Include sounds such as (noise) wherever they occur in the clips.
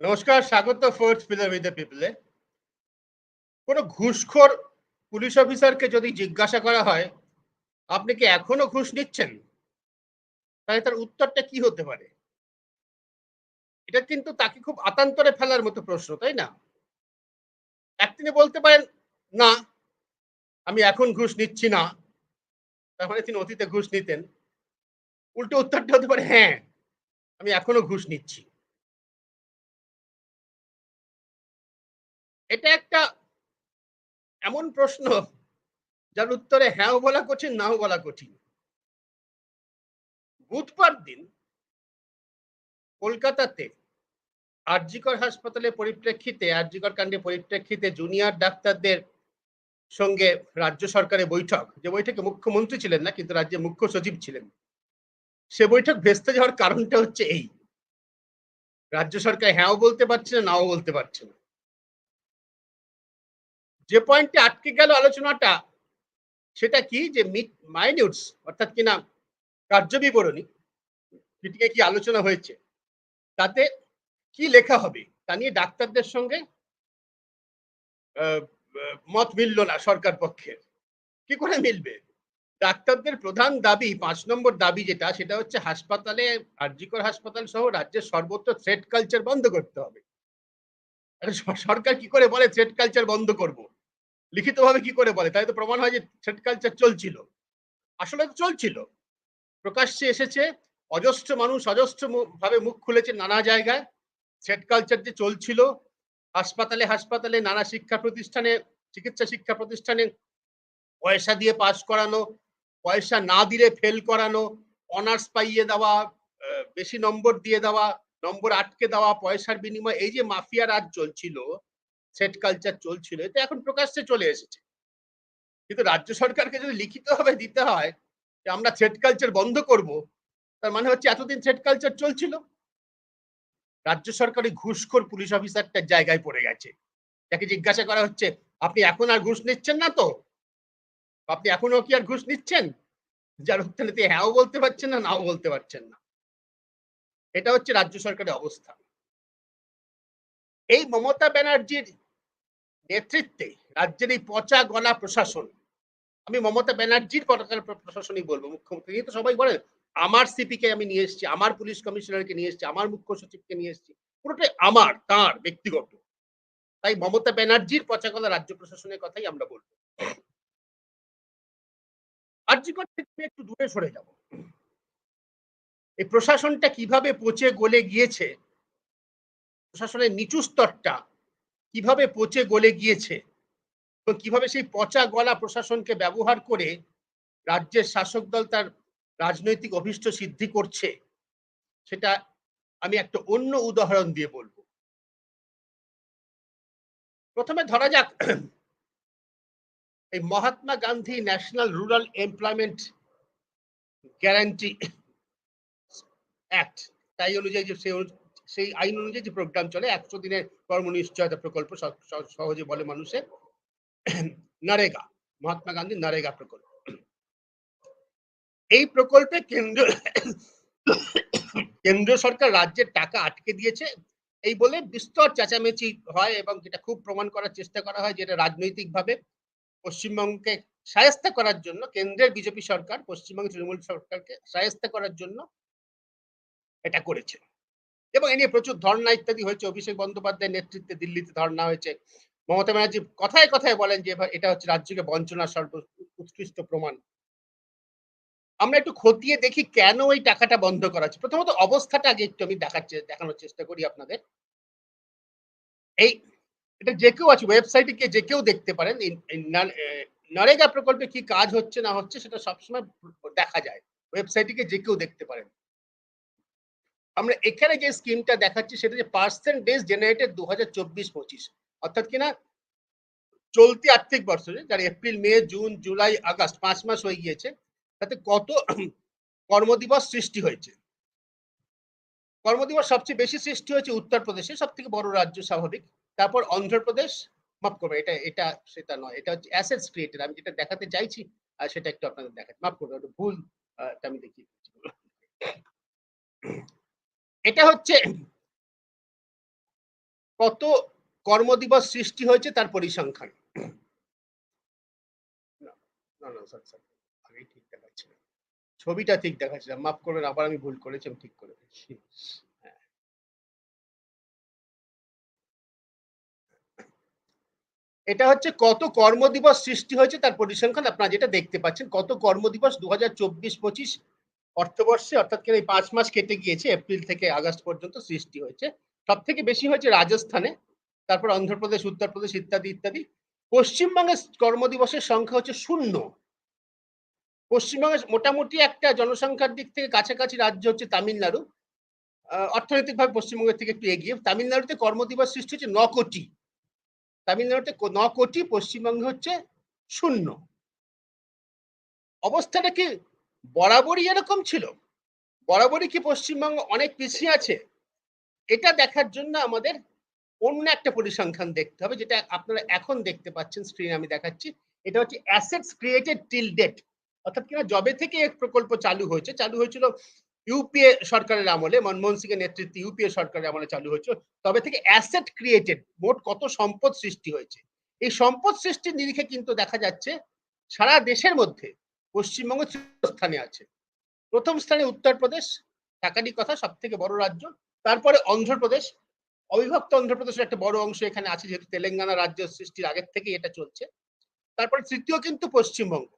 নমস্কার, স্বাগত fourth pillar with the পিপলে। কোনো ঘুষখোর পুলিশ অফিসারকে যদি জিজ্ঞাসা করা হয়, আপনি কি এখনও ঘুষ নিচ্ছেন? তাহলে তার উত্তরটা কি হতে পারে? এটা কিন্তু তাকে খুব আতান্তরে ফেলার মতো প্রশ্ন, তাই না? এক তিনি বলতে পারেন, না, আমি এখন ঘুষ নিচ্ছি না। তার মানে তিনি অতীতে ঘুষ নিতেন। উল্টো উত্তরটা হতে পারে হ্যাঁ আমি এখনও ঘুষ নিচ্ছি। এটা একটা এমন প্রশ্ন যার উত্তরে হ্যাঁও বলা কঠিন, নাও বলা কঠিন। বুধবার দিন কলকাতাতে আরজিকর হাসপাতালে পরিপ্রেক্ষিতে, আরজিকর কাণ্ডে পরিপ্রেক্ষিতে জুনিয়র ডাক্তারদের সঙ্গে রাজ্য সরকারের বৈঠক। যে বৈঠকে মুখ্যমন্ত্রী ছিলেন না, কিন্তু রাজ্যের মুখ্য সচিব ছিলেন। সে বৈঠক ভেস্তে যাওয়ার কারণটা হচ্ছে এই। রাজ্য সরকার হ্যাঁও বলতে পারছে না, নাও বলতে পারছে না। যে পয়েন্টে আটকে গেল আলোচনাটা, সেটা কি যে মাইনিউটস, অর্থাৎ কার্য বিবরণী মিটিংয়ে কি আলোচনা হয়েছে, তাতে কি লেখা হবে, তা নিয়ে ডাক্তারদের সঙ্গে মত মিলল না সরকার পক্ষের। কি করে মিলবে? ডাক্তারদের প্রধান দাবি, পাঁচ নম্বর দাবি যেটা, সেটা হচ্ছে হাসপাতালে, আরজিকর হাসপাতাল সহ রাজ্যের সর্বত্র থ্রেড কালচার বন্ধ করতে হবে। সরকার কি করে বলে থ্রেড কালচার বন্ধ করব? লিখিতভাবে কি করে বলে? তাই তো প্রমাণ হয় যে থ্রেড কালচার চলছিল। আসলে তো চলছিল। প্রকাশ্যে এসেছে, অজস্র মানুষ অজস্র ভাবে মুখ খুলেছে নানা জায়গায়। থ্রেড কালচার যে চলছিল, হাসপাতালে হাসপাতালে নানা শিক্ষা প্রতিষ্ঠানে, চিকিৎসা শিক্ষা প্রতিষ্ঠানে পয়সা দিয়ে পাস করানো, পয়সা না দিলে ফেল করানো, অনার্স পাইয়ে দেওয়া বেশি নম্বর দিয়ে দেওয়া, নম্বর আটকে দেওয়া, পয়সার বিনিময়ে এই যে মাফিয়া রাজ চলছিল সেট কালচার চলছিল, এটা এখন প্রকাশ্যে চলে এসেছে। কিন্তু রাজ্য সরকারকে যদি লিখিত ভাবে দিতে হয় যে আমরা থ্রেড কালচার বন্ধ করব, তার মানে হচ্ছে এতদিন থ্রেড কালচার চলছিল? রাজ্য সরকারি ঘুষখোর পুলিশ অফিসারটার জায়গায় পড়ে গেছে। যাকে জিজ্ঞাসা করা হচ্ছে, আপনি এখন আর ঘুষ নিচ্ছেন না তো? আপনি এখনও কি আর ঘুষ নিচ্ছেন? যার উত্তরে হ্যাঁও বলতে পারছেন না, নাও বলতে পারছেন না। এটা হচ্ছে রাজ্য সরকারের অবস্থা। এই মমতা ব্যানার্জির নেতৃত্বে রাজ্যের এই পচা গলা প্রশাসন, আমি মমতা ব্যানার্জির পতাকার প্রশাসনই বলব, মুখ্যমন্ত্রী। তো সবাই বলেন, আমার সিপিকে আমি নিয়ে এসেছি, আমার পুলিশ কমিশনারকে নিয়ে এসেছি, আমার মুখ্য সচিবকে নিয়ে এসেছি, পুরোটাই আমার, তার, ব্যক্তিগত। তাই মমতা ব্যানার্জির পচা গলা রাজ্য প্রশাসনের কথাই আমরা বলব। আর্যিকর থেকে একটু দূরে সরে যাব। এই প্রশাসনটা কীভাবে পচে গলে গিয়েছে, প্রশাসনের নিচু স্তরটা কীভাবে পচে গলে গিয়েছে এবং কীভাবে সেই পচা গলা প্রশাসনকে ব্যবহার করে রাজ্যের শাসক দল তার রাজনৈতিক অভিষ্ট সিদ্ধি করছে, সেটা আমি একটা অন্য উদাহরণ দিয়ে বলব। প্রথমে ধরা যাক, এই Mahatma Gandhi national rural employment guarantee act, তাই অনুযায়ী যে সেই আইন অনুযায়ী যে প্রোগ্রাম চলে, একশো দিনের কর্মনিশ্চয়তা প্রকল্প সহজে বলে মানুষের, নারেগা, মহাত্মা গান্ধী নারেগা প্রকল্প। এই প্রকল্পে কেন্দ্র কেন্দ্র সরকার রাজ্যের টাকা আটকে দিয়েছে। এই বলে বিস্তর চেঁচামেচি হয় এবং যেটা খুব প্রমাণ করার চেষ্টা করা হয় যেটা রাজনৈতিকভাবে পশ্চিমবঙ্গকে সায়স্তা করার জন্য, কেন্দ্রের বিজেপি সরকার পশ্চিমবঙ্গ তৃণমূল সরকারকে সায়স্তা করার জন্য এটা করেছে। এবং এ নিয়ে প্রচুর ধর্ণা ইত্যাদি হয়েছে। অভিষেক বন্দ্যোপাধ্যায়ের নেতৃত্বে দিল্লিতে ধর্ণা হয়েছে। মমতা ব্যানার্জি কথায় কথায় বলেন যে এটা হচ্ছে রাজ্যকে বঞ্চনার সর্ব উৎকৃষ্ট প্রমাণ। আমরা একটু খতিয়ে দেখি কেন ওই টাকাটা বন্ধ করা হচ্ছে। প্রথমত অবস্থাটা আগে একটু আমি দেখাচ্ছে দেখানোর চেষ্টা করি আপনাদের। এই, এটা যে কেউ আছে ওয়েবসাইটে গিয়ে যে কেউ দেখতে পারেন নরেগা প্রকল্পে কি কাজ হচ্ছে না হচ্ছে সেটা সবসময় দেখা যায়। ওয়েবসাইটে গিয়ে যে কেউ দেখতে পারেন। আমরা এখানে যে স্কিমটা দেখাচ্ছি, সেটা যে পার্সেন্ট বেস জেনারেটেড দু হাজার চব্বিশ পঁচিশ। অর্থাৎ কিনা চলতি আর্থিক বর্ষ যার April, May, June, July, August, পাঁচ মাস হয়ে গিয়েছে, তাতে কত কর্মদিবস সৃষ্টি হয়েছে? কর্মদিবস সবচেয়ে বেশি সৃষ্টি হয়েছে উত্তরপ্রদেশে সব থেকে বড় রাজ্য স্বাভাবিক। তারপর অন্ধ্রপ্রদেশ, মাফ করবে এটা এটা, সেটা নয়, এটা হচ্ছে অ্যাসেটস ক্রিয়েটেড আমি যেটা দেখাতে চাইছি, আর সেটা একটু আপনাদের দেখাচ্ছি। মাফ করবে ভুল আমি দেখি এটা হচ্ছে কত কর্মদিবস সৃষ্টি হয়েছে তার পরিসংখ্যান। ছবিটা ঠিক দেখাচ্ছিল মাফ করবেন, আবার আমি ভুল করেছি, আমি ঠিক করে দিচ্ছি। হ্যাঁ। এটা হচ্ছে কত কর্মদিবস সৃষ্টি হয়েছে তার পরিসংখ্যান, আপনারা যেটা দেখতে পাচ্ছেন, কত কর্মদিবস দু হাজার চব্বিশ পঁচিশ অর্থবর্ষে অর্থাৎ এই পাঁচ মাস কেটে গিয়েছে, এপ্রিল থেকে আগস্ট পর্যন্ত সৃষ্টি হয়েছে। সব থেকে বেশি হয়েছে রাজস্থানে, তারপর অন্ধ্রপ্রদেশ, উত্তরপ্রদেশ ইত্যাদি ইত্যাদি। পশ্চিমবঙ্গের কর্মদিবসের সংখ্যা হচ্ছে শূন্য। পশ্চিমবঙ্গের মোটামুটি একটা জনসংখ্যার দিক থেকে কাছাকাছি রাজ্য হচ্ছে তামিলনাড়ু। অর্থনৈতিকভাবে পশ্চিমবঙ্গের থেকে একটু এগিয়ে। তামিলনাড়ুতে কর্মদিবস সৃষ্টি হচ্ছে ন কোটি। তামিলনাড়ুতে ন কোটি, পশ্চিমবঙ্গে হচ্ছে শূন্য। অবস্থাটা কি বরাবরই এরকম ছিল। বরাবরই কি পশ্চিমবঙ্গ অনেক পিছিয়ে আছে? এটা দেখার জন্য আমাদের অন্য একটা পরিসংখ্যান দেখতে হবে, যেটা আপনারা এখন দেখতে পাচ্ছেন স্ক্রিনে আমি দেখাচ্ছি। এটা হচ্ছে অ্যাসেটস ক্রিয়েটেড টিল ডেট অর্থাৎ কিনা জবে থেকে এক প্রকল্প চালু হয়েছে, চালু হয়েছিল ইউপিএ সরকারের আমলে, মনমোহন সিং এর নেতৃত্বে ইউপিএ সরকারের আমলে চালু হয়েছিল। তবে থেকে অ্যাসেট ক্রিয়েটেড মোট কত সম্পদ সৃষ্টি হয়েছে? এই সম্পদ সৃষ্টির নিরিখে কিন্তু দেখা যাচ্ছে সারা দেশের মধ্যে পশ্চিমবঙ্গ স্থানে আছে। প্রথম স্থানে উত্তরপ্রদেশ টাকারই কথা সব থেকে বড় রাজ্য। তারপরে অন্ধ্রপ্রদেশ। অবিভক্ত অন্ধ্রপ্রদেশের একটা বড় অংশ এখানে আছে, যেহেতু তেলেঙ্গানা রাজ্য সৃষ্টির আগের থেকে এটা চলছে। তারপরে তৃতীয় কিন্তু পশ্চিমবঙ্গ।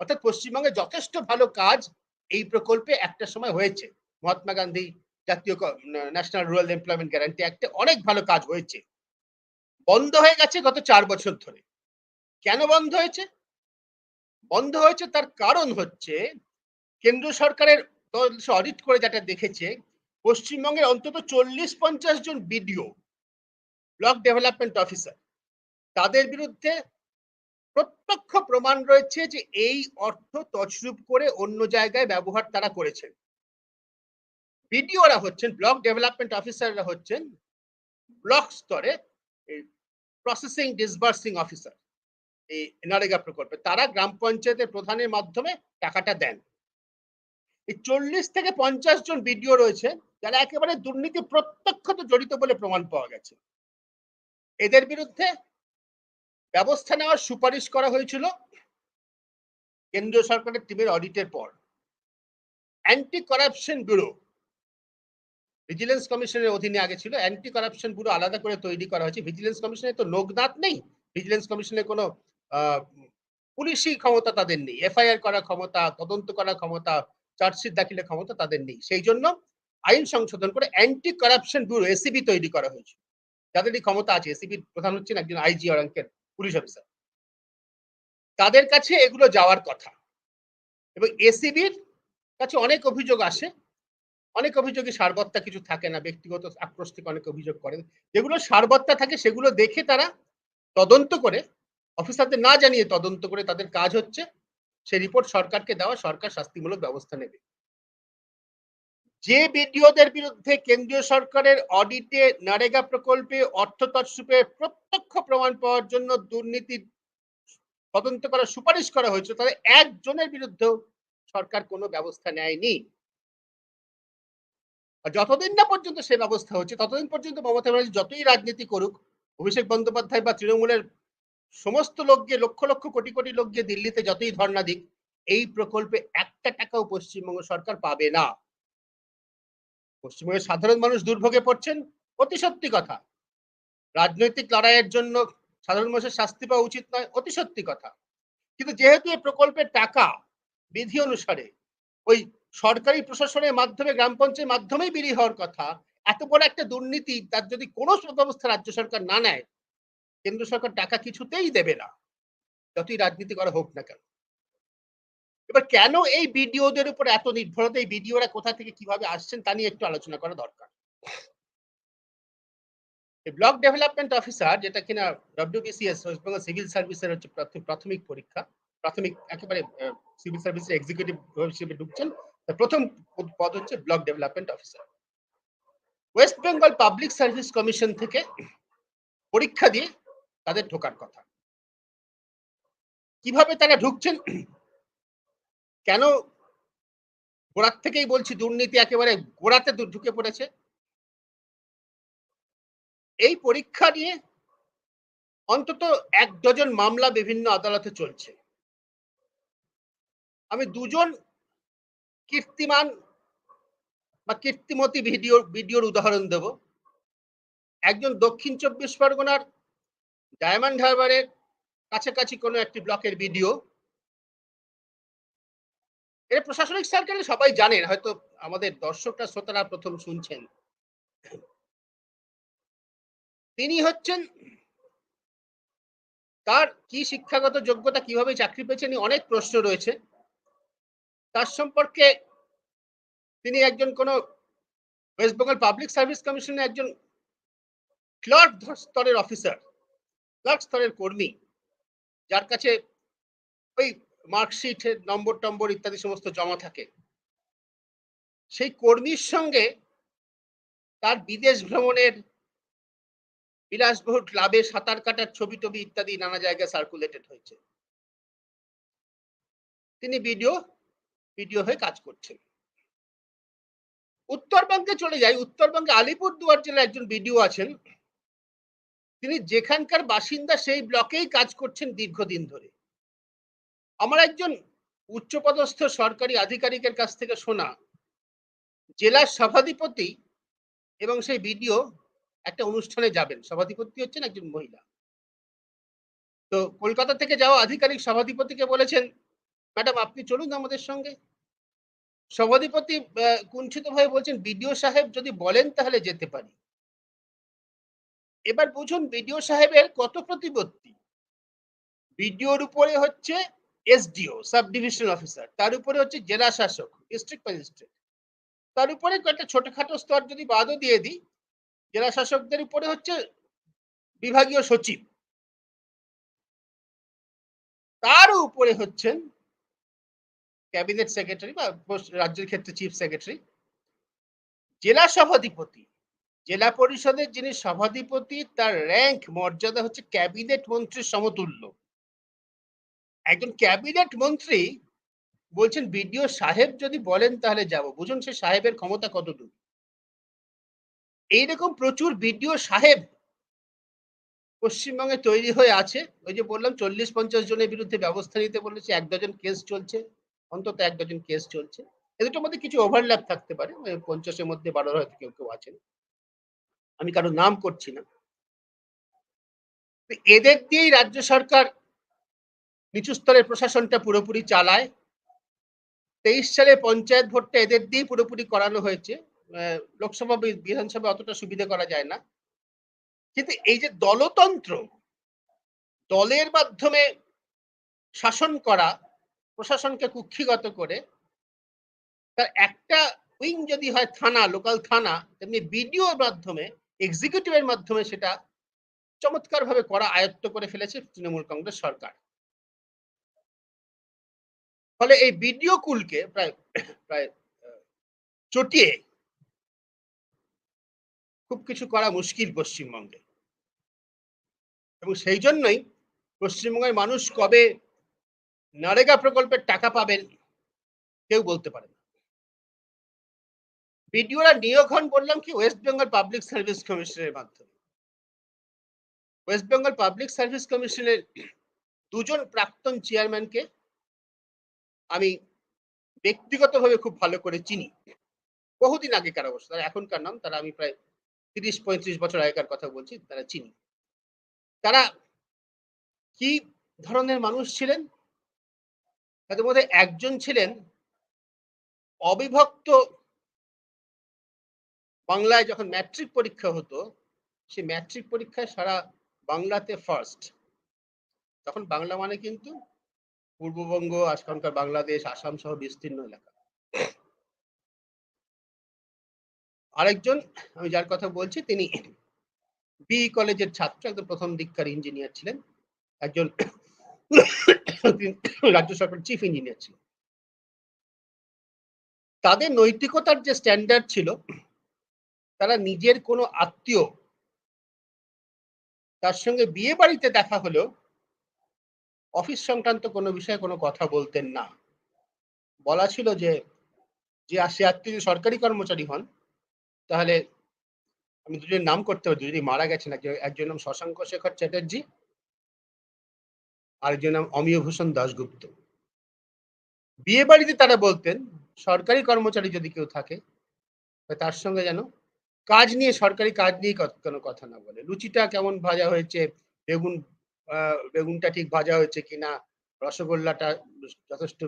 অর্থাৎ পশ্চিমবঙ্গে যথেষ্ট ভালো কাজ এই প্রকল্পে একটা সময় হয়েছে। মহাত্মা গান্ধী জাতীয় ন্যাশনাল রুরাল এমপ্লয়মেন্ট গ্যারান্টি অ্যাক্টে অনেক ভালো কাজ হয়েছে। বন্ধ হয়ে গেছে গত চার বছর ধরে। কেন বন্ধ হয়েছে? বন্ধ হয়েছে, তার কারণ হচ্ছে কেন্দ্র সরকারের অডিট করে যেটা দেখেছে, পশ্চিমবঙ্গের অন্তত চল্লিশ পঞ্চাশ জন বিডিও ব্লক ডেভেলপমেন্ট অফিসার তাদের বিরুদ্ধে প্রত্যক্ষ প্রমাণ রয়েছে যে এই অর্থ তছরূপ করে অন্য জায়গায় ব্যবহার তারা করেছেন বিডিওরা হচ্ছেন ব্লক ডেভেলপমেন্ট অফিসাররা হচ্ছেন ব্লক স্তরে প্রসেসিং ডিসবার্সিং অফিসার এই নারেগা প্রকল্পে তারা গ্রাম পঞ্চায়েতের প্রধানের মাধ্যমে টাকাটা দেন। এই চল্লিশ থেকে পঞ্চাশ জন বিডিও রয়েছে, যারা একেবারে দুর্নীতি প্রত্যক্ষত জড়িত বলে প্রমাণ পাওয়া গেছে। এদের বিরুদ্ধে ব্যবস্থা নেওয়ার সুপারিশ করা হয়েছিল কেন্দ্রীয় সরকারের টিমের অডিটের পর। অ্যান্টি করাপশন ব্যুরো ভিজিলেন্স কমিশনের অধীনে আগে ছিল। অ্যান্টি করাপশন ব্যুরো আলাদা করে তৈরি করা হয়েছে। ভিজিলেন্স কমিশনের তো লোকদাঁত নেই। ভিজিলেন্স কমিশনের কোনো পুলিশি ক্ষমতা তাদের নেই। এফআইআর করার ক্ষমতা, তদন্ত করার ক্ষমতা চার্জশিট দাখিলের ক্ষমতা তাদের নেই। সেই জন্য আইন সংশোধন করে অ্যান্টি করাপশন ব্যুরো, এসিবি তৈরি করা হয়েছে। যাদের এই ক্ষমতা আছে, এসিবির প্রধান হচ্ছেন একজন আইজি অঙ্কের পুলিশ অফিসার। তাদের কাছে এগুলো যাওয়ার কথা। এবং এসিবির কাছে অনেক অভিযোগ আসে। অনেক অভিযোগে সারবত্তা কিছু থাকে না, ব্যক্তিগত আক্রোশ থেকে অনেক অভিযোগ করেন। যেগুলো সারবত্তা থাকে, সেগুলো দেখে তারা তদন্ত করে অফিসারদের না জানিয়ে তদন্ত করে তাদের কাজ হচ্ছে, সেই রিপোর্ট সরকারকে দেওয়া, সরকার শাস্তিমূলক ব্যবস্থা নেবে। যে বিডিওদের বিরুদ্ধে কেন্দ্রীয় সরকারের অডিটে নারেগা প্রকল্পে অর্থ তৎসুপে প্রত্যক্ষ প্রমাণ পাওয়ার জন্য দুর্নীতি তদন্ত করার সুপারিশ করা হয়েছে তাদের একজনের বিরুদ্ধেও সরকার কোনো ব্যবস্থা নেয়নি। আর যতদিন না পর্যন্ত সে ব্যবস্থা হচ্ছে, ততদিন পর্যন্ত মমতা ব্যানার্জি যতই রাজনীতি করুক, অভিষেক বন্দ্যোপাধ্যায় বা তৃণমূলের সমস্ত লোক গিয়ে লক্ষ লক্ষ কোটি কোটি লোক গিয়ে দিল্লিতে যতই ধর্ণা দিক, এই প্রকল্পে একটা টাকাও পশ্চিমবঙ্গ সরকার পাবে না। পশ্চিমবঙ্গের সাধারণ মানুষ দুর্ভোগে পড়ছেন, অতি সত্যি কথা। রাজনৈতিক লড়াইয়ের জন্য সাধারণ মানুষের শাস্তি পাওয়া উচিত নয়, অতি সত্যি কথা। কিন্তু যেহেতু এই প্রকল্পের টাকা বিধি অনুসারে ওই সরকারি প্রশাসনের মাধ্যমে, গ্রাম পঞ্চায়েতের মাধ্যমেই বেরিয়ে হওয়ার কথা, এত বড় একটা দুর্নীতি, তার যদি কোনো ব্যবস্থা রাজ্য সরকার না নেয় কেন্দ্র সরকার টাকা কিছুতেই দেবে না। যতই রাজনীতি করা হোক না কেন। এবার কেন এই বিডিওদের উপর এত নির্ভরতা, এই বিডিওরা কোথা থেকে কীভাবে আসছেন তা নিয়ে একটু আলোচনা করা দরকার। ব্লক ডেভেলপমেন্ট অফিসার, যেটা কিনা ডব্লিউবিসিএস ওয়েস্ট বেঙ্গল সিভিল সার্ভিসের হচ্ছে প্রাথমিক- পরীক্ষা, প্রাথমিক একেবারে সিভিল সার্ভিসের এক্সিকিউটিভ হিসেবে ঢুকছেন, তার প্রথম পদ হচ্ছে block development officer. West Bengal public service commission থেকে পরীক্ষা দিয়ে তাদের ঢোকার কথা। কীভাবে তারা ঢুকছেন? কেন গোড়ার থেকেই বলছি, দুর্নীতি একেবারে গোড়াতে ঢুকে পড়েছে। এই পরীক্ষা নিয়ে অন্তত এক ডজন মামলা বিভিন্ন আদালতে চলছে। আমি দুজন কীর্তিমান বা কীর্তিমতী ভিডিও, ভিডিওর উদাহরণ দেব। একজন দক্ষিণ চব্বিশ পরগনার ডায়মন্ড হারবারের কাছাকাছি কোনো একটি ব্লকের ভিডিও। এর প্রশাসনিক সার্কেলে সবাই জানেন, হয়তো আমাদের দর্শকরা, শ্রোতারা প্রথম শুনছেন। তিনি হচ্ছেন তার কি শিক্ষাগত যোগ্যতা, কীভাবে চাকরি পেয়েছেন অনেক প্রশ্ন রয়েছে। তার সম্পর্কে তিনি একজন কোন ওয়েস্ট বেঙ্গল পাবলিক সার্ভিস কমিশনের একজন ক্লার্ক স্তরের অফিসার। ক্লার্ক স্তরের কর্মী, যার কাছে ওই মার্কশিটের নম্বর টম্বর ইত্যাদি সমস্ত জমা থাকে। সেই কর্মীর সঙ্গে তার বিদেশ ভ্রমণের বিলাসবহুল ক্লাবে সাঁতার কাটার ছবি টবি ইত্যাদি নানা জায়গায় সার্কুলেটেড হয়েছে। তিনি ভিডিও ভিডিও হয়ে কাজ করছেন। উত্তরবঙ্গে চলে যাই। উত্তরবঙ্গে আলিপুরদুয়ার জেলায় একজন ভিডিও আছেন। তিনি যেখানকার বাসিন্দা সেই ব্লকেই কাজ করছেন দীর্ঘদিন ধরে। আমার একজন উচ্চপদস্থ সরকারি আধিকারিকের কাছ থেকে শোনা, জেলার সভাধিপতি এবং সেই ভিডিও একটা অনুষ্ঠানে যাবেন। সভাধিপতি হচ্ছেন একজন মহিলা। তো কলকাতা থেকে যাওয়া আধিকারিক সভাধিপতিকে বলেছেন, ম্যাডাম, আপনি চলুন আমাদের সঙ্গে। সভাধিপতি কুণ্ঠিত ভাবে বলছেন, বিডিও সাহেব যদি বলেন তাহলে যেতে পারি। এবার বুঝুন বিডিও সাহেবের কত প্রতিপত্তি। বিডিওর উপরে হচ্ছে এসডিও, সাব ডিভিশন অফিসার, তার উপরে হচ্ছে জেলা শাসক ডিস্ট্রিক্ট ম্যাজিস্ট্রেট তার উপরে একটা ছোটখাটো স্তর যদি বাদও দিয়ে দিই, জেলা শাসকদের উপরে হচ্ছে বিভাগীয় সচিব। তার উপরে হচ্ছেন ক্যাবিনেট সেক্রেটারি বা রাজ্যের ক্ষেত্রে চিফ সেক্রেটারি জেলা সভাধিপতি। জেলা পরিষদের যিনি সভাধিপতি, তার র্যাঙ্ক মর্যাদা হচ্ছে ক্যাবিনেট মন্ত্রীর সমতুল্য। একজন ক্যাবিনেট মন্ত্রী বলছেন, বিডিও সাহেব যদি বলেন তাহলে যাব। বুঝুন সে সাহেবের ক্ষমতা কতটুকু এইরকম প্রচুর বিডিও সাহেব পশ্চিমবঙ্গে তৈরি হয়ে আছে। ওই যে বললাম চল্লিশ পঞ্চাশ জনের বিরুদ্ধে ব্যবস্থা নিতে বলেছে এক ডজন কেস চলছে, অন্তত এক ডজন কেস চলছে। এ দুটোর মধ্যে কিছু ওভারল্যাপ থাকতে পারে পঞ্চাশের মধ্যে বারোর হয়তো কেউ কেউ আছেন। আমি কারও নাম করছি না। এদের দিয়েই রাজ্য সরকার নিচু স্তরের প্রশাসনটা পুরোপুরি চালায়। তেইশ সালে পঞ্চায়েত ভোটটা এদের দিয়েই পুরোপুরি করানো হয়েছে। লোকসভা বিধানসভা অতটা সুবিধা করা যায় না। কিন্তু এই যে দলতন্ত্র, দলের মাধ্যমে শাসন করা, প্রশাসনকে কুক্ষিগত করে, তার একটা উইং যদি হয় থানা, লোকাল থানা, তেমনি বিডিওর মাধ্যমে এক্সিকিউটিভের মাধ্যমে সেটা চমৎকার ভাবে করা আয়ত্ত করে ফেলেছে তৃণমূল কংগ্রেস সরকার। ফলে এই বিডিও কুলকে প্রায় প্রায় চটিয়ে খুব কিছু করা মুশকিল পশ্চিমবঙ্গে। এবং সেই জন্যই পশ্চিমবঙ্গের মানুষ কবে নারেগা প্রকল্পের টাকা পাবেন কেউ বলতে পারে না। বিডিওরা নিয়োগ হন বললাম কি ওয়েস্ট বেঙ্গল পাবলিক সার্ভিস কমিশনের মাধ্যমে। ওয়েস্ট বেঙ্গল পাবলিক সার্ভিস কমিশনের দুজন প্রাক্তন চেয়ারম্যানকে আমি ব্যক্তিগতভাবে খুব ভালো করে চিনি। বহুদিন আগেকার অবস্থা, তারা এখনকার নাম, তারা আমি প্রায় তিরিশ, পঁয়ত্রিশ বছর আগেকার কথা বলছি, তারা চিনি। তারা কি ধরনের মানুষ ছিলেন? তাদের মধ্যে একজন ছিলেন অবিভক্ত বাংলায় যখন ম্যাট্রিক পরীক্ষা হতো সে ম্যাট্রিক পরীক্ষায় সারা বাংলাতে ফার্স্ট তখন বাংলা মানে কিন্তু পূর্ববঙ্গ আজকালকার বাংলাদেশ, আসাম সহ বিস্তীর্ণ এলাকা। আরেকজন, আমি যার কথা বলছি, তিনি বি কলেজের ছাত্র একদম প্রথম দিককার ইঞ্জিনিয়ার ছিলেন। একজন রাজ্য সরকার চিফ ইঞ্জিনিয়ার ছিলেন। তাদের নৈতিকতার যে স্ট্যান্ডার্ড ছিল তারা নিজের কোনো আত্মীয় তার সঙ্গে বিয়ে বাড়িতে দেখা হলেও অফিস সংক্রান্ত কোনো বিষয়ে কোনো কথা বলতেন না। বলা ছিল যে যে সে আত্মীয় সরকারি কর্মচারী হন, তাহলে আমি দুজনের নাম করতে পারি, দুজনই মারা গেছেন। একজন নাম শশাঙ্ক শেখর চ্যাটার্জি আরেকজন নাম অমিয় ভূষণ দাশগুপ্ত। বিয়ে বাড়িতে তারা বলতেন, সরকারি কর্মচারী যদি কেউ থাকে, তার সঙ্গে যেন কাজ নিয়ে, সরকারি কাজ নিয়ে কোনো কথা না বলে। লুচিটা কেমন ভাজা হয়েছে? বেগুন বেগুনটা ঠিক ভাজা হয়েছে কিনা? রসগোল্লাটা যথেষ্ট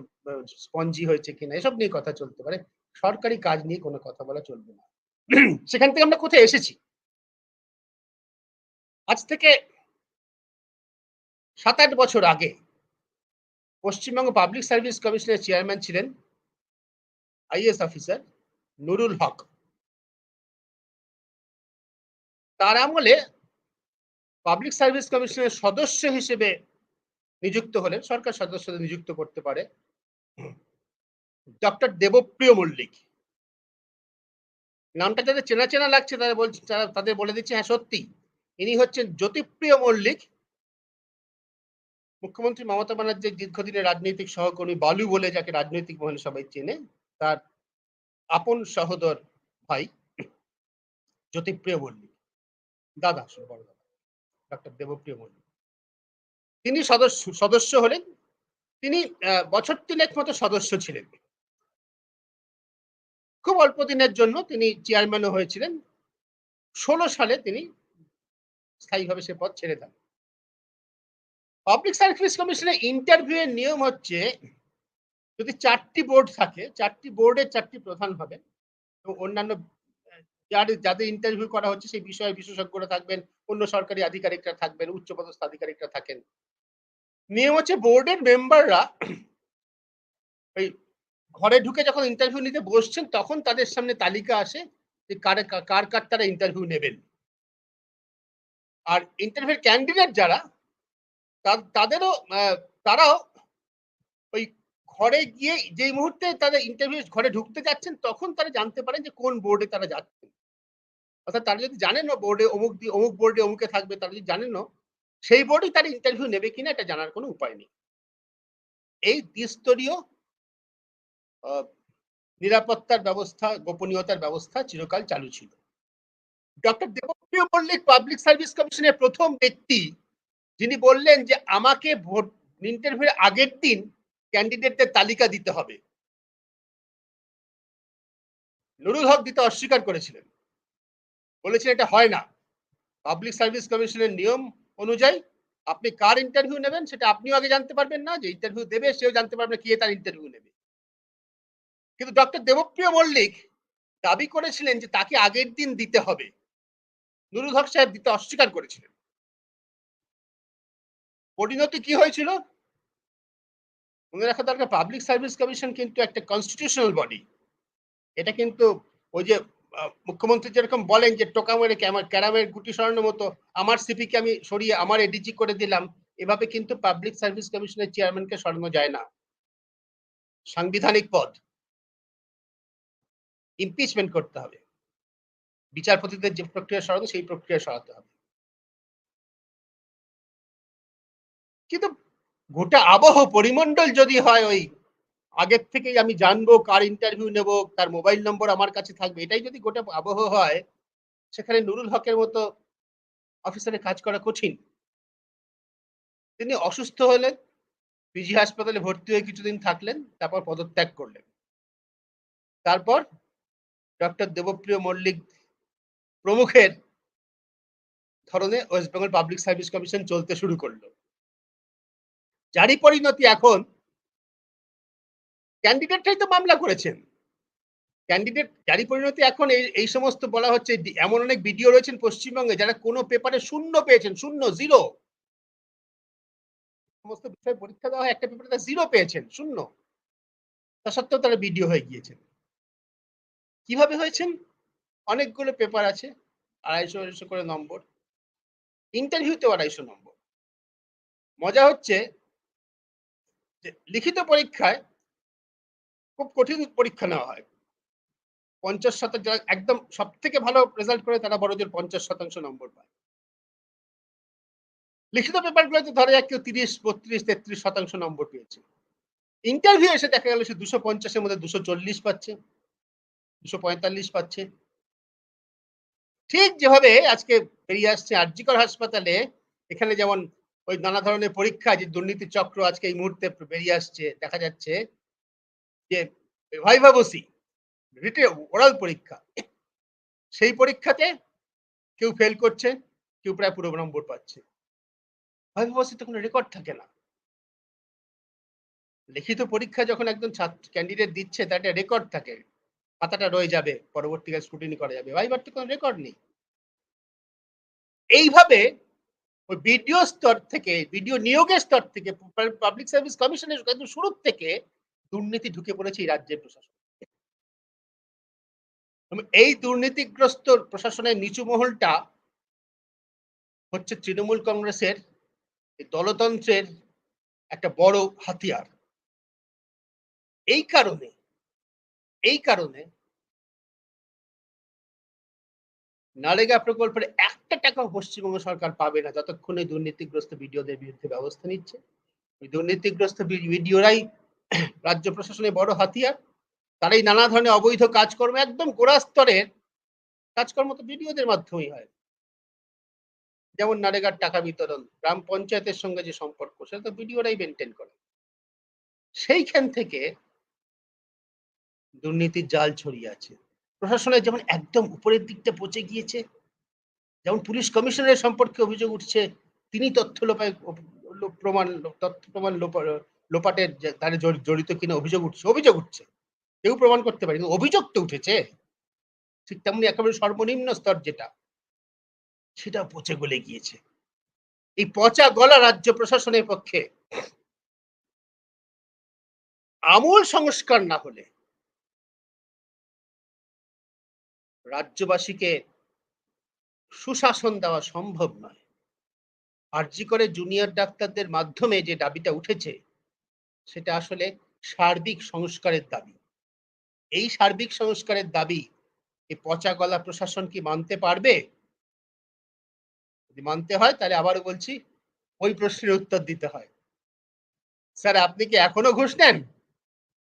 স্পঞ্জি হয়েছে কিনা? এসব নিয়ে কথা চলতে পারে। সরকারি কাজ নিয়ে কোনো কথা বলা চলবে না। সেখান থেকে আমরা কোথায় এসেছি? আজ থেকে সাত আট বছর আগে পশ্চিমবঙ্গ পাবলিক সার্ভিস কমিশনের চেয়ারম্যান ছিলেন আইএস অফিসার নুরুল হক। তার আমলে পাবলিক সার্ভিস কমিশনের সদস্য হিসেবে নিযুক্ত হলেন, সরকার সদস্যদের নিযুক্ত করতে পারে ডক্টর দেবপ্রিয় মল্লিক। নামটা যাদের চেনা চেনা লাগছে, তারা বলছে, তারা তাদের বলে দিচ্ছে হ্যাঁ সত্যি। ইনি হচ্ছেন জ্যোতিপ্রিয় মল্লিক। মুখ্যমন্ত্রী মমতা ব্যানার্জির দীর্ঘদিনের রাজনৈতিক সহকর্মী বালু বলে যাকে রাজনৈতিক মহলে সবাই চেনে, তার আপন সহোদর ভাই জ্যোতিপ্রিয় মল্লিক। দাদা বড় দাদা ডক্টর দেবপ্রিয় মল্লিক। তিনি সদস্য সদস্য হলেন, তিনি বছর তিনেক মতো সদস্য ছিলেন। খুব অল্প দিনের জন্য তিনি চেয়ারম্যানও হয়েছিলেন। ষোলো সালে তিনি স্থায়ীভাবে সে পদ ছেড়ে দেন। পাবলিক সার্ভিস কমিশনের ইন্টারভিউ এর নিয়ম হচ্ছে, যদি চারটি বোর্ড থাকে, চারটি বোর্ডের চারটি প্রধান হবে এবং অন্যান্য যাদের যাদের ইন্টারভিউ করা হচ্ছে সেই বিষয়ে বিশেষজ্ঞরা থাকবেন, অন্য সরকারি আধিকারিকরা থাকবেন, উচ্চপদস্থ আধিকারিকরা থাকেন। নিয়ম হচ্ছে বোর্ডের মেম্বাররা ওই ঘরে ঢুকে যখন ইন্টারভিউ নিতে বসছেন, তখন তাদের সামনে তালিকা আসে যে কার কার কার তারা ইন্টারভিউ নেবেন। আর ইন্টারভিউ ক্যান্ডিডেট যারা তাদেরও তারাও ওই ঘরে গিয়ে যেই মুহূর্তে তাদের ইন্টারভিউ ঘরে ঢুকতে যাচ্ছেন, তখন তারা জানতে পারেন যে কোন বোর্ডে তারা যাচ্ছেন। অর্থাৎ তারা যদি জানেন না বোর্ডে অমুক দি- অমুক বোর্ডে অমুকে থাকবে, তারা যদি জানেন না, সেই বোর্ডেই তারা ইন্টারভিউ নেবে কিনা এটা জানার কোনো উপায় নেই। এই দ্বিস্তরীয় নিরাপত্তার ব্যবস্থা, গোপনীয়তার ব্যবস্থা চিরকাল চালু ছিল। Doctor Debapriya Mallick public service কমিশনের প্রথম ব্যক্তি, যিনি বললেন যে আমাকে ভোট ইন্টারভিউ আগের দিন ক্যান্ডিডেটদের তালিকা দিতে হবে। নুরুল হক দিতে অস্বীকার করেছিলেন। বলেছিলেন এটা হয় না। পাবলিক সার্ভিস কমিশনের নিয়ম অনুযায়ী আপনি কার ইন্টারভিউ নেবেন সেটা আপনিও আগে জানতে পারবেন না, যে ইন্টারভিউ দেবে সেও জানতে পারবে কে তার ইন্টারভিউ নেবে। কিন্তু ডক্টর দেবপ্রিয় মল্লিক দাবি করেছিলেন যে তাকে আগের দিন দিতে হবে। নুরুল হক সাহেব দিতে অস্বীকার করেছিলেন। পরিণতি কি হয়েছিল? মনে রাখা দরকার পাবলিক সার্ভিস কমিশন কিন্তু একটা কনস্টিটিউশনাল বডি এটা কিন্তু ওই যে মুখ্যমন্ত্রী যেরকম বলেন যে টোকা মেরে ক্যামা- ক্যারামের গুটি সরানোর মতো, আমার সিপিকে আমি সরিয়ে আমার এডিজি করে দিলাম, এভাবে কিন্তু পাবলিক সার্ভিস কমিশনের চেয়ারম্যানকে সরানো যায় না। সাংবিধানিক পদ। ইমপিচমেন্ট করতে হবে। বিচারপতিদের যে প্রক্রিয়া সরানো, সেই প্রক্রিয়া সরাতে হবে। কিন্তু গোটা আবহ পরিমণ্ডল যদি হয় ওই আগের থেকেই আমি জানব কার ইন্টারভিউ নেব তার মোবাইল নম্বর আমার কাছে থাকবে। এটাই যদি গোটা আবহ হয়, সেখানে নুরুল হকের মতো অফিসারের কাজ করা কঠিন। তিনি অসুস্থ হলেন পিজি হাসপাতালে ভর্তি হয়ে কিছুদিন থাকলেন, তারপর পদত্যাগ করলেন। তারপর ডক্টর দেবপ্রিয় মল্লিক প্রমুখের ধরনে West Bengal public service commission চলতে শুরু করল। যারই পরিণতি এখন ক্যান্ডিডেটরাই তো মামলা করেছেন। ক্যান্ডিডেট যারই পরিণতি এখন এই এই সমস্ত বলা হচ্ছে, এমন অনেক ভিডিও রয়েছেন পশ্চিমবঙ্গে যারা কোনো পেপারে শূন্য পেয়েছেন, শূন্য জিরো সমস্ত বিষয়ে পরীক্ষা দেওয়া হয়, একটা পেপারে তারা জিরো পেয়েছেন, শূন্য। তা সত্ত্বেও তারা ভিডিও হয়ে গিয়েছেন। কীভাবে হয়েছেন? অনেকগুলো পেপার আছে, আড়াইশো আড়াইশো করে নম্বর। ইন্টারভিউতেও আড়াইশো নম্বর। মজা হচ্ছে লিখিত পরীক্ষায় খুব কঠিন পরীক্ষা নেওয়া হয়। পঞ্চাশ শতাংশ একদম সব থেকে ভালো রেজাল্ট করে তারা বড়দের পঞ্চাশ শতাংশ নম্বর পায়। লিখিত পেপারগুলোতে ধরা যাক কেউ তিরিশ, বত্রিশ, তেত্রিশ শতাংশ নম্বর পেয়েছে। ইন্টারভিউ এসে দেখা গেল সে দুশো পঞ্চাশের মধ্যে দুশো চল্লিশ পাচ্ছে, দুশো পঁয়তাল্লিশ পাচ্ছে। ঠিক যেভাবে আজকে বেরিয়ে আসছে আরজিকর হাসপাতালে, এখানে যেমন ওই নানা ধরনের পরীক্ষা যে দুর্নীতি চক্র আজকে এই মুহূর্তে বেরিয়ে আসছে, দেখা যাচ্ছে যে ভাইভাবসি, রিটে, ওরাল পরীক্ষা। সেই পরীক্ষাতে কেউ ফেল করছে, কেউ প্রায় পুরো নম্বর পাচ্ছে। ভাইভাবসিতে কোনো রেকর্ড থাকে না। লিখিত পরীক্ষা যখন একজন ছাত্র ক্যান্ডিডেট দিচ্ছে, তার একটা রেকর্ড থাকে। খাতাটা রয়ে যাবে, পরবর্তীকালে স্ক্রুটিনি করা যাবে। ভাইবার তো কোনো রেকর্ড নেই। এইভাবে ওই বিডিও স্তর থেকে বিডিও নিয়োগের স্তর থেকে পাবলিক সার্ভিস কমিশনের শুরুর থেকে দুর্নীতি ঢুকে পড়েছে এই রাজ্যের প্রশাসন। এই দুর্নীতিগ্রস্ত প্রশাসনের নিচু মহলটা হচ্ছে তৃণমূল কংগ্রেসের দলতন্ত্রের একটা বড় হাতিয়ার। এই কারণে এই কারণে নারেগা প্রকল্পের একটা টাকা পশ্চিমবঙ্গ সরকার পাবে না, যতক্ষণে দুর্নীতিগ্রস্ত বিডিওদের বিরুদ্ধে ব্যবস্থা নিচ্ছে। দুর্নীতিগ্রস্ত বিডিওরাই রাজ্য প্রশাসনের বড় হাতিয়ার। তারাই নানা ধরনের অবৈধ কাজকর্ম একদম গোড়া স্তরের কাজকর্ম তো বিডিওদের মাধ্যমেই হয়। যেমন নারেগার টাকা বিতরণ, গ্রাম পঞ্চায়েতের সঙ্গে যে সম্পর্ক, সেটা তো বিডিওরাই মেনটেন করে। সেইখান থেকে দুর্নীতির জাল ছড়িয়ে আছে। প্রশাসনের যেমন একদম উপরের দিকটা পচে গিয়েছে, যেমন পুলিশ কমিশনারের সম্পর্কে অভিযোগ উঠছে, তিনি তথ্য লোপায় প্রমাণ, তথ্য প্রমাণ লোপাটের তারা জড়িত কিনা অভিযোগ উঠছে অভিযোগ উঠছে। কেউ প্রমাণ করতে পারে অভিযোগ তো উঠেছে। ঠিক তেমনি একেবারে সর্বনিম্ন স্তর যেটা, সেটা পচে গলে গিয়েছে। এই পচা গলা রাজ্য প্রশাসনের পক্ষে আমূল সংস্কার না হলে রাজ্যবাসীকে সুশাসন দেওয়া সম্ভব নয়। আরজি করে জুনিয়র ডাক্তারদের মাধ্যমে যে দাবিটা উঠেছে সেটা আসলে সার্বিক সংস্কারের দাবি। এই সার্বিক সংস্কারের দাবি এই পচা গলা প্রশাসন কি মানতে পারবে? যদি মানতে হয়, তাহলে আবারও বলছি, ওই প্রশ্নের উত্তর দিতে হয়। স্যার, আপনি কি এখনও ঘুষ নেন?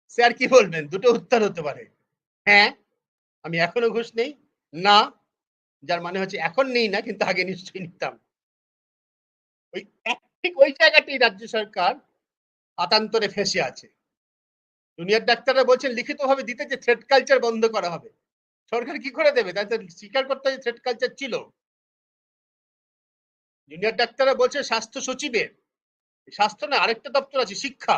স্যার, কি বলবেন? দুটো উত্তর হতে পারে। হ্যাঁ আমি এখনও ঘুষ নেই। না, যার মানে হচ্ছে এখন নেই না, কিন্তু আগে নিশ্চয়ই নিতাম। ওই ঠিক ওই জায়গাটি রাজ্য সরকার আতান্তরে ফেসে আছে। জুনিয়র ডাক্তাররা বলছেন, লিখিতভাবে দিতে যে থ্রেড কালচার বন্ধ করা হবে। সরকার কি করে দেবে? তাই স্বীকার করতে হবে থ্রেড কালচার ছিল। জুনিয়র ডাক্তাররা বলছে, স্বাস্থ্য সচিবের, স্বাস্থ্য না, আরেকটা দপ্তর আছে, শিক্ষা।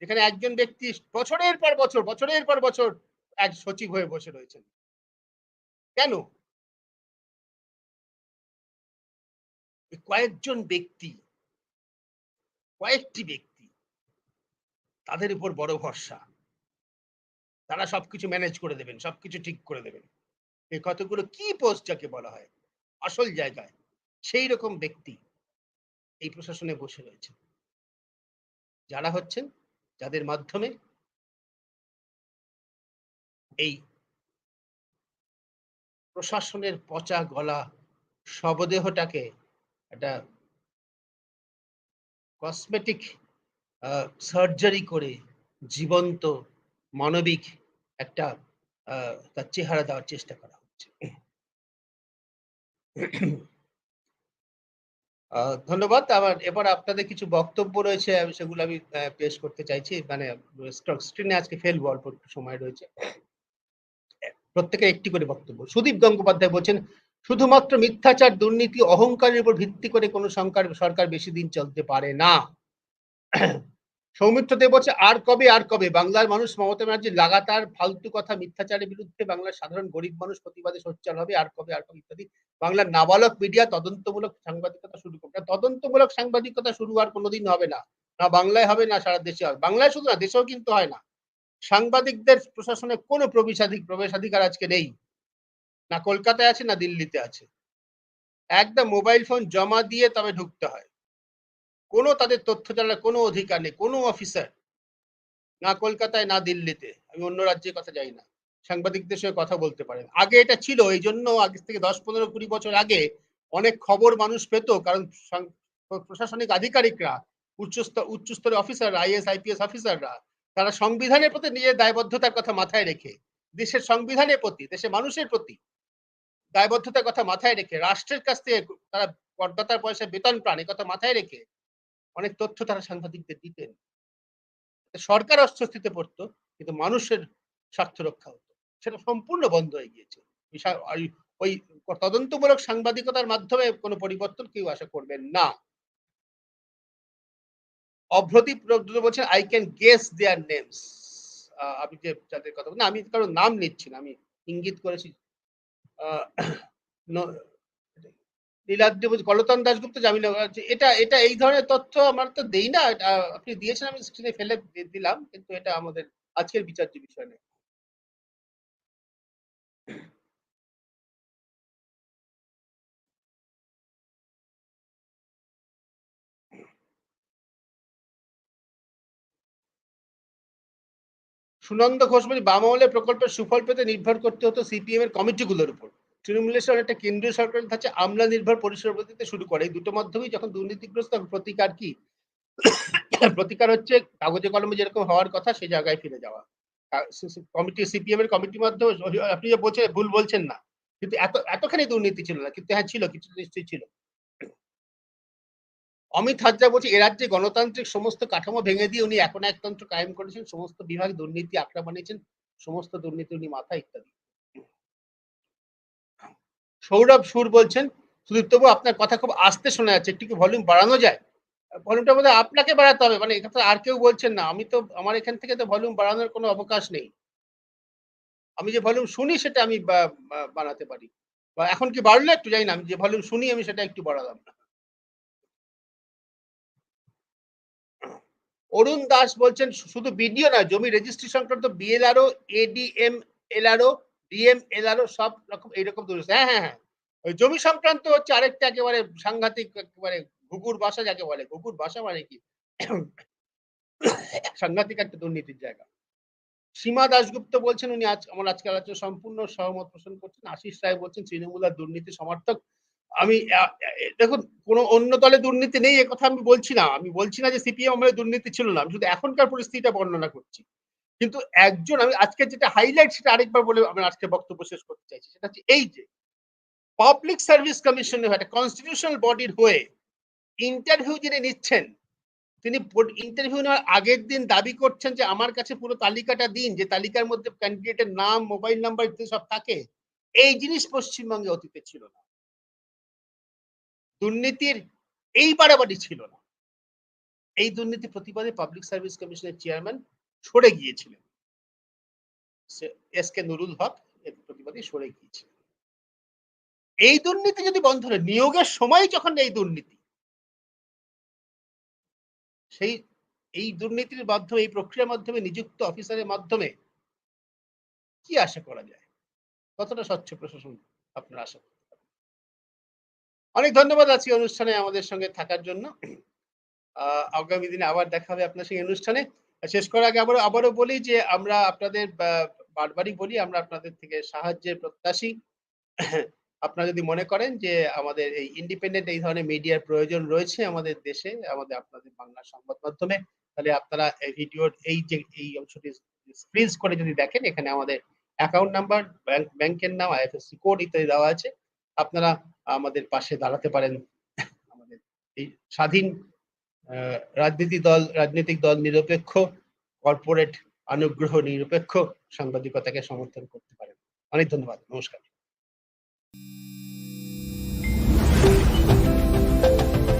যেখানে একজন ব্যক্তি বছরের পর বছর, বছরের পর বছর এক সচিব হয়ে বসে রয়েছেন। কেন? কয়েকজন ব্যক্তি, কয়েকটি ব্যক্তি তাদের উপর বড় ভরসা। তারা সবকিছু ম্যানেজ করে দেবেন, সবকিছু ঠিক করে দেবেন। এই কতগুলো কি পোস্ট যাকে বলা হয়, আসল জায়গায় সেই রকম ব্যক্তি এই প্রশাসনে বসে রয়েছে যারা হচ্ছেন, যাদের মাধ্যমে এই প্রশাসনের পচা গলা শবদেহটাকে একটা কসমেটিক সার্জারি করে জীবন্ত, মানবিক একটা তার চেহারা দেওয়ার চেষ্টা করা হচ্ছে। ধন্যবাদ। আমার এবার আপনাদের কিছু বক্তব্য রয়েছে সেগুলো আমি পেশ করতে চাইছি। মানে স্ক্রিনে আজকে ফেলব অল্প সময় রয়েছে। প্রত্যেকের একটি করে বক্তব্য। সুদীপ গঙ্গোপাধ্যায় বলছেন, শুধুমাত্র মিথ্যাচার, দুর্নীতি, অহংকারের উপর ভিত্তি করে কোনো সরকার সরকার বেশি দিন চলতে পারে না। (clears throat) সৌমিত্র দেব বলছে, আর কবে আর কবে? বাংলার মানুষ মমতা ব্যানার্জি লাগাতার ফালতু কথা, মিথ্যাচারের বিরুদ্ধে বাংলার সাধারণ গরিব মানুষ প্রতিবাদে সোচ্চার হবে, আর কবে আর কবে ইত্যাদি। বাংলার নাবালক মিডিয়া তদন্তমূলক সাংবাদিকতা শুরু করবে। তদন্তমূলক সাংবাদিকতা শুরু আর কোনোদিন হবে না। না, বাংলায় হবে না, সারা দেশে হবে। বাংলায় শুধু না, দেশেও কিন্তু হয় না। সাংবাদিকদের প্রশাসনে কোনো প্রবেশাধিক প্রবেশাধিকার আজকে নেই। না কলকাতায় আছে, না দিল্লিতে আছে। একদম মোবাইল ফোন জমা দিয়ে তবে ঢুকতে হয়। কোনো তাদের তথ্য জানার কোনো অধিকার নেই, কোনো অফিসার না কলকাতায়, না দিল্লিতে। আমি অন্য রাজ্যের কথা যাই না। সাংবাদিকদের সঙ্গে কথা বলতে পারেন। আগে এটা ছিল, এই জন্য আগে থেকে দশ, পনেরো, কুড়ি বছর আগে অনেক খবর মানুষ পেত, কারণ প্রশাসনিক আধিকারিকরা উচ্চস্তর উচ্চস্তরের অফিসার আইএস আইপিএস অফিসাররা তারা সংবিধানের প্রতি নিজের দায়বদ্ধতার কথা মাথায় রেখে, দেশের সংবিধানের প্রতি, দেশের মানুষের প্রতি দায়বদ্ধতার কথা মাথায় রেখে, রাষ্ট্রের কাছ থেকে তারা করদাতার পয়সা বেতন প্রাণ কথা মাথায় রেখে অনেক তথ্য তারা সাংবাদিকদের দিতেন। সরকার অস্বস্তিতে পড়তো, কিন্তু মানুষের স্বার্থ রক্ষা হতো। সেটা সম্পূর্ণ বন্ধ হয়ে গিয়েছে। ওই- তদন্তমূলক সাংবাদিকতার মাধ্যমে কোনো পরিবর্তন কেউ আশা করবেন না। অভ্রদীপ বলছেন I can guess their names আমি যে যাদের কথা না, আমি কারও নাম নিচ্ছি না, আমি ইঙ্গিত করেছি। নীলাদ্রি বলছে কলতন দাশগুপ্ত, জামিন এটা এটা এই ধরনের তথ্য আমার তো দেই না আপনি দিয়েছেন, আমি স্ক্রিনে ফেলে দিলাম, কিন্তু এটা আমাদের আজকের বিচার্য বিষয় নেই সুনন্দ ঘোষ বাম আমলের প্রকল্পের সুফল পেতে নির্ভর করতে হতো সিপিএম এর কমিটিগুলোর উপর। তৃণমূলের সঙ্গে একটা কেন্দ্রীয় সরকারের কাছে আমলা নির্ভর পরিষেবা দিতে শুরু করে। এই দুটো মাধ্যমেই যখন দুর্নীতিগ্রস্ত প্রতিকার কি? প্রতিকার হচ্ছে কাগজে কলমে যেরকম হওয়ার কথা সেই জায়গায় ফিরে যাওয়া। কমিটি, সিপিএম এর কমিটির মাধ্যমে আপনি যে বলছেন, ভুল বলছেন না। কিন্তু এত, এতখানি দুর্নীতি ছিল না। কিন্তু হ্যাঁ ছিল কিছু নিশ্চয়ই ছিল। অমিত হাজরা বলছে, এ রাজ্যে গণতান্ত্রিক সমস্ত কাঠামো ভেঙে দিয়ে উনি এখন একতন্ত্র কায়েম করেছেন। সমস্ত বিভাগ দুর্নীতি আঁকড়া বানিয়েছেন। সমস্ত দুর্নীতি উনি মাথা ইত্যাদি। সৌরভ সুর বলছেন সুদীপ্তবাবু আপনার কথা খুব আস্তে শোনা যাচ্ছে, একটু কি ভলিউম বাড়ানো যায়? ভলিউমটা বোধহয় আপনাকে বাড়াতে হবে মানে এখানে আর কেউ বলছেন না, আমি তো, আমার এখান থেকে তো ভলিউম বাড়ানোর কোনো অবকাশ নেই। আমি যে ভলিউম শুনি সেটা আমি বা- বা- বাড়াতে পারি। বা এখন কি বাড়লো একটু জানি না, আমি যে ভলিউম শুনি আমি সেটা একটু বাড়ালাম না। অরুণ দাস বলছেন, শুধু বিডিও না জমি রেজিস্ট্রি সংক্রান্ত BLRO ADM LRO DM, LRO সব রকম, এইরকম হ্যাঁ হ্যাঁ হ্যাঁ। ওই জমি সংক্রান্ত হচ্ছে আরেকটা একেবারে সাংঘাতিক, একেবারে ঘুঘুর বাসা যাকে বলে। ঘুঘুর বাসা মানে কি? সাংঘাতিক একটা দুর্নীতির জায়গা। সীমা দাশগুপ্ত বলছেন, উনি আজ আমার আজকে আলোচনা সম্পূর্ণ সহমত পোষণ করছেন। আশিস রায় বলছেন, তৃণমূল আর দুর্নীতি সমর্থক। আমি দেখুন, কোন অন্য দলে দুর্নীতি নেই কথা আমি বলছি না। আমি বলছি না যে সিপিএম আমলে দুর্নীতি ছিল না। আমি শুধু এখনকার পরিস্থিতিটা বর্ণনা করছি। কিন্তু একজন, আমি আজকে যেটা হাইলাইট সেটা আরেকবার বলে আমি আজকে বক্তব্য শেষ করতে চাইছি, সেটা হচ্ছে এই যে পাবলিক সার্ভিস কমিশনের একটা কনস্টিটিউশনাল বডির হয়ে ইন্টারভিউ যিনি নিচ্ছেন, তিনি ইন্টারভিউ নেওয়ার আগের দিন দাবি করছেন যে আমার কাছে পুরো তালিকাটা দিন, যে তালিকার মধ্যে ক্যান্ডিডেটের নাম মোবাইল নাম্বার সব থাকে, এই জিনিস পশ্চিমবঙ্গে অতীতে ছিল না। দুর্নীতির এই বাড়াবাড়ি ছিল না। এই দুর্নীতি প্রতিবাদে পাবলিক সার্ভিস কমিশনের চেয়ারম্যান সরে গিয়েছিলেন। এস কে নুরুল হক এর প্রতিবাদে সরে গিয়েছিলেন। এই দুর্নীতি যদি বন্ধ হয় নিয়োগের সময় যখন এই দুর্নীতি, সেই, এই দুর্নীতির মাধ্যমে, এই প্রক্রিয়ার মাধ্যমে নিযুক্ত অফিসারের মাধ্যমে কি আশা করা যায়? কতটা স্বচ্ছ প্রশাসন আপনারা আশা করতে পারেন? অনেক ধন্যবাদ আছি অনুষ্ঠানে আমাদের সঙ্গে থাকার জন্য। আগামী দিনে আবার দেখা হবে আপনার সঙ্গে অনুষ্ঠানে। শেষ করার আগে আবারও আবারও বলি যে আমরা আপনাদের বারবারই বলি আমরা আপনাদের থেকে সাহায্যের প্রত্যাশী। আপনারা যদি মনে করেন যে আমাদের এই ইন্ডিপেন্ডেন্ট এই ধরনের মিডিয়ার প্রয়োজন রয়েছে আমাদের দেশে, আমাদের আপনাদের বাংলা সংবাদ মাধ্যমে, তাহলে আপনারা এই ভিডিওর এই যে, এই অংশটি স্ক্রিজ করে যদি দেখেন, এখানে আমাদের অ্যাকাউন্ট নাম্বার ব্যাংকের নাম আইএফএসসি কোড ইত্যাদি দেওয়া আছে। আপনারা আমাদের পাশে দাঁড়াতে পারেন। আমাদের এই স্বাধীন রাজনীতি দল, রাজনৈতিক দল নিরপেক্ষ কর্পোরেট অনুগ্রহ নিরপেক্ষ সাংবাদিকতাকে সমর্থন করতে পারেন। অনেক ধন্যবাদ, নমস্কার।